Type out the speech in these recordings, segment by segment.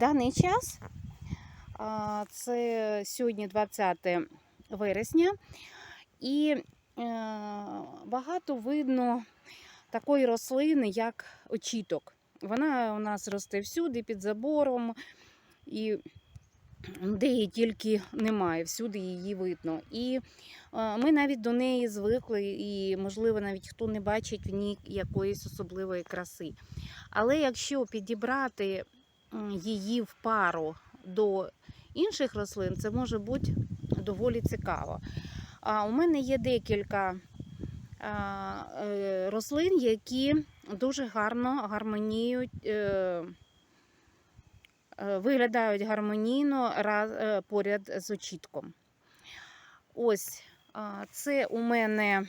даний час це сьогодні 20 вересня, і е, багато видно такої рослини, як очіток. Вона у нас росте всюди під забором, і де її тільки немає, всюди її видно. І е, ми навіть до неї звикли, і, можливо, навіть хто не бачить в ній якоїсь особливої краси. Але якщо підібрати її в пару до інших рослин, це може бути доволі цікаво. А у мене є декілька е, рослин, які дуже гарно гармоніють, е, е, виглядають гармонійно поряд з очітком. Ось це у мене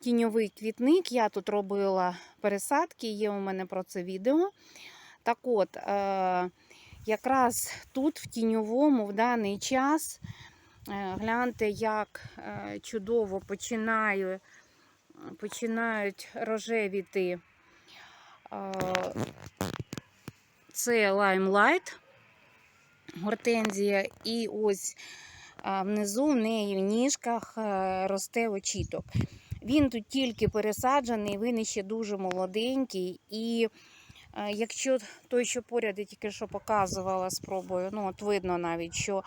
тіньовий квітник. Я тут робила пересадки, є у мене про це відео. Так от, е, якраз тут, в тіньовому, в даний час, е, гляньте, як е, чудово починаю, починають рожевіти. Це лаймлайт, гортензія, і ось внизу в неї в ніжках росте очіток. Він тут тільки пересаджений, він ще дуже молоденький. І якщо той, що поряд я тільки що показувала, спробую, ну от видно навіть, що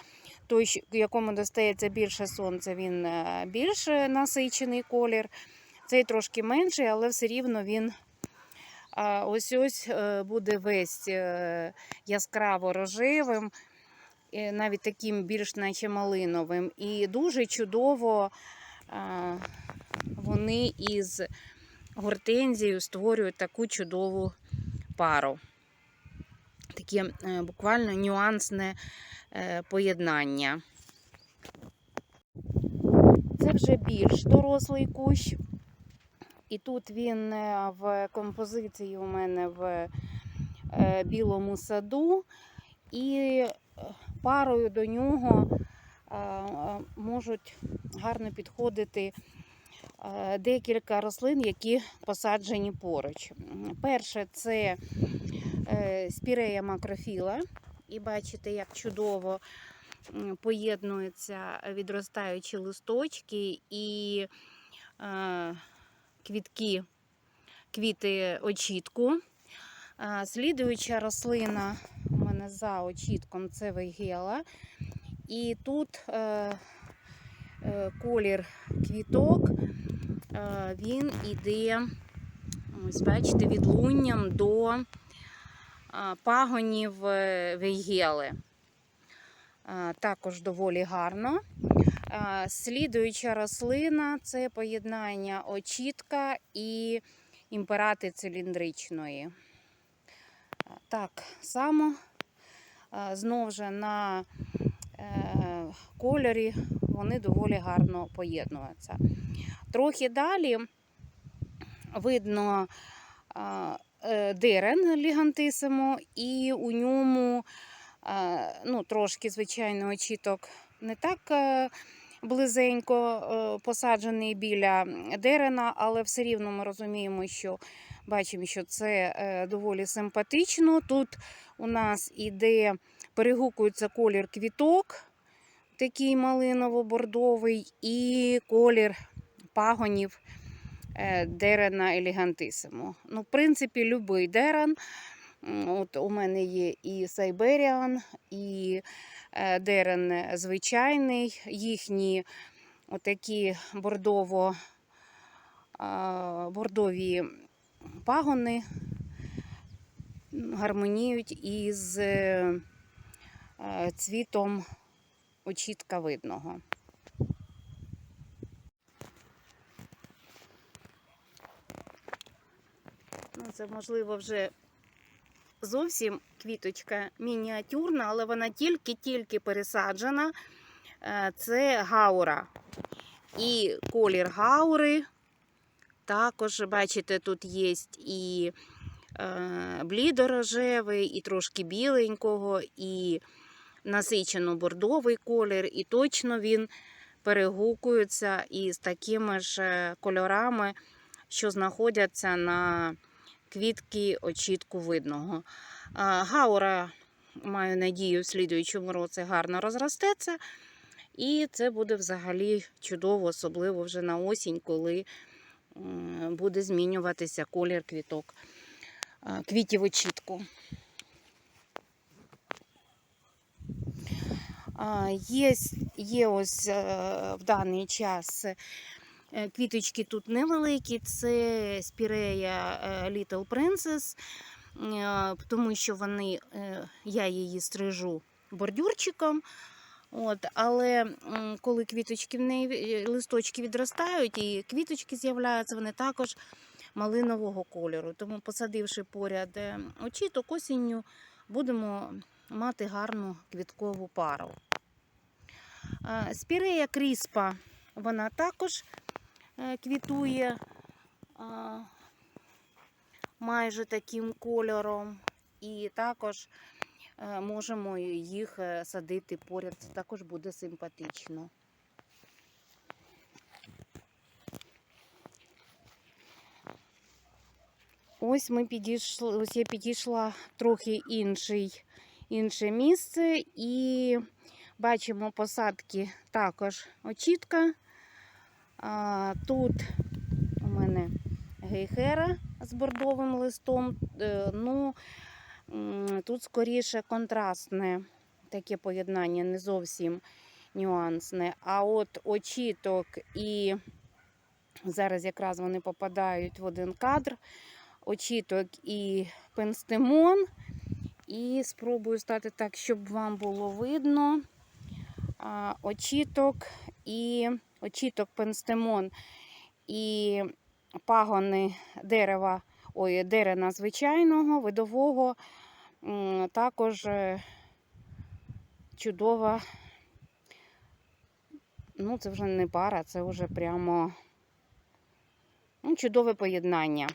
той, якому достається більше сонця, він е, більш насичений колір. Цей трошки менший, але все рівно він ось ось е, буде весь е, яскраво рожевим, навіть таким більш наче малиновим. І дуже чудово вони із гортензією створюють таку чудову пару. Таке буквально нюансне е, поєднання. Це вже більш дорослий кущ. І тут він е, в композиції у мене в е, білому саду, і парою до нього можуть гарно підходити декілька рослин, які посаджені поруч. Перше це е, спірея макрофіла. І бачите, як чудово поєднуються відростаючі листочки і е, квітки, квіти очітку. Слідуюча рослина у мене за очітком це вейгела. І тут е, е, колір квіток, е, він іде, ось бачите, відлунням до е, пагонів е, вейгели. Е, Також доволі гарно. Е, Слідуюча рослина це поєднання очітка і імперати циліндричної. Е, Так само е, знов же на е, кольорі вони доволі гарно поєднуються. Трохи далі видно е, дерен лігантисимо, і у ньому ну, трошки, звичайно, очіток не так е, близенько е, посаджений біля дерена, але все рівно ми розуміємо, що бачимо, що це доволі симпатично. Тут у нас іде, перегукується колір квіток, такий малиново-бордовий, і колір пагонів е, дерена елегантисимо. Ну, в принципі, любий дерен. От у мене є і Сайберіан, і е, дерен звичайний, їхні отакі бордово, бордові пагони гармоніють із е, цвітом очітка видного. Ну, це можливо вже зовсім квіточка мініатюрна, але вона тільки-тільки пересаджена. Е, Це гаура. І колір гаури. Також, бачите, тут є і е, блідорожевий, і трошки біленького, і насичено бордовий колір, і точно він перегукується із такими ж е, кольорами, що знаходяться на квітки очітку видного. Гаура маю надію, в слідуючому році гарно розростеться. І це буде взагалі чудово, особливо вже на осінь, коли буде змінюватися колір квіток, квітів очітку. Є, є ось е, в даний час е, квіточки тут невеликі, це спірея Little Princess, е, тому що вони, я її стрижу бордюрчиком. От, але коли квіточки в неї листочки відростають і квіточки з'являються, вони також малинового кольору. Тому, посадивши поряд е, очіток, осінню будемо мати гарну квіткову пару. Спірея кріспа, вона також е, квітує майже таким кольором. І також е, можемо їх е, садити поряд, це також буде симпатично. Ось ми підійшли, ось я підійшла трохи інший, інше місце і бачимо посадки також очітка. Тут у мене гейхера з бордовим листом. Е, Ну, тут скоріше контрастне таке поєднання, не зовсім нюансне. А от очіток і зараз якраз вони попадають в один кадр. Очіток і пенстемон. І спробую стати так, щоб вам було видно. Очіток і очіток пенстемон і пагони дерева, ой, дерена звичайного, видового, також е, чудова. Ну, це вже не пара, це вже прямо ну, чудове поєднання.